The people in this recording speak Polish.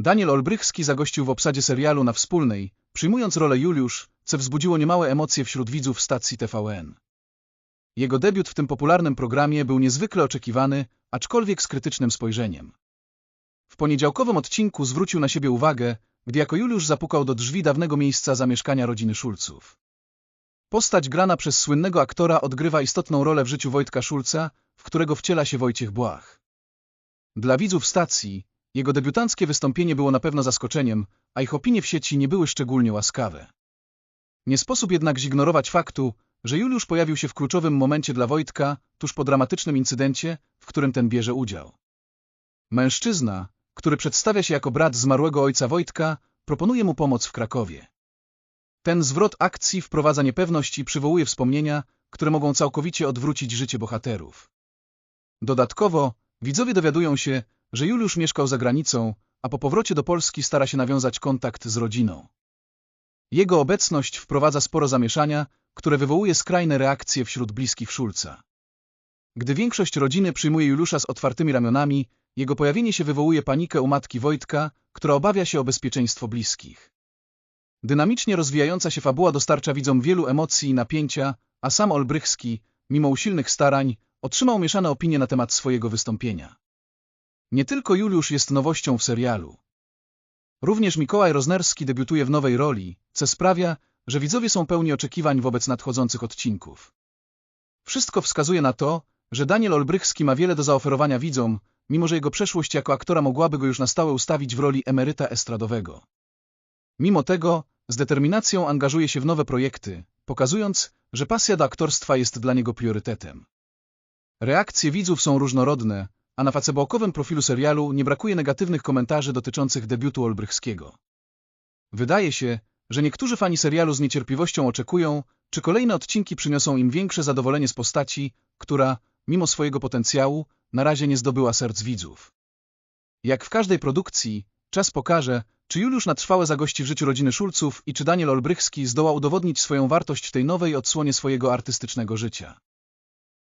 Daniel Olbrychski zagościł w obsadzie serialu na Wspólnej, przyjmując rolę Juliusz, co wzbudziło niemałe emocje wśród widzów stacji TVN. Jego debiut w tym popularnym programie był niezwykle oczekiwany, aczkolwiek z krytycznym spojrzeniem. W poniedziałkowym odcinku zwrócił na siebie uwagę, gdy jako Juliusz zapukał do drzwi dawnego miejsca zamieszkania rodziny Szulców. Postać grana przez słynnego aktora odgrywa istotną rolę w życiu Wojtka Szulca, w którego wciela się Wojciech Błach. Dla widzów stacji, jego debiutanckie wystąpienie było na pewno zaskoczeniem, a ich opinie w sieci nie były szczególnie łaskawe. Nie sposób jednak zignorować faktu, że Juliusz pojawił się w kluczowym momencie dla Wojtka, tuż po dramatycznym incydencie, w którym ten bierze udział. Mężczyzna, który przedstawia się jako brat zmarłego ojca Wojtka, proponuje mu pomoc w Krakowie. Ten zwrot akcji wprowadza niepewność i przywołuje wspomnienia, które mogą całkowicie odwrócić życie bohaterów. Dodatkowo, widzowie dowiadują się, że Juliusz mieszkał za granicą, a po powrocie do Polski stara się nawiązać kontakt z rodziną. Jego obecność wprowadza sporo zamieszania, które wywołuje skrajne reakcje wśród bliskich Szulca. Gdy większość rodziny przyjmuje Juliusza z otwartymi ramionami, jego pojawienie się wywołuje panikę u matki Wojtka, która obawia się o bezpieczeństwo bliskich. Dynamicznie rozwijająca się fabuła dostarcza widzom wielu emocji i napięcia, a sam Olbrychski, mimo usilnych starań, otrzymał mieszane opinie na temat swojego wystąpienia. Nie tylko Juliusz jest nowością w serialu. Również Mikołaj Roznerski debiutuje w nowej roli, co sprawia, że widzowie są pełni oczekiwań wobec nadchodzących odcinków. Wszystko wskazuje na to, że Daniel Olbrychski ma wiele do zaoferowania widzom, mimo że jego przeszłość jako aktora mogłaby go już na stałe ustawić w roli emeryta estradowego. Mimo tego, z determinacją angażuje się w nowe projekty, pokazując, że pasja do aktorstwa jest dla niego priorytetem. Reakcje widzów są różnorodne, a na facebookowym profilu serialu nie brakuje negatywnych komentarzy dotyczących debiutu Olbrychskiego. Wydaje się, że niektórzy fani serialu z niecierpliwością oczekują, czy kolejne odcinki przyniosą im większe zadowolenie z postaci, która, mimo swojego potencjału, na razie nie zdobyła serc widzów. Jak w każdej produkcji, czas pokaże, czy Juliusz na trwałe zagości w życiu rodziny Szulców i czy Daniel Olbrychski zdoła udowodnić swoją wartość w tej nowej odsłonie swojego artystycznego życia.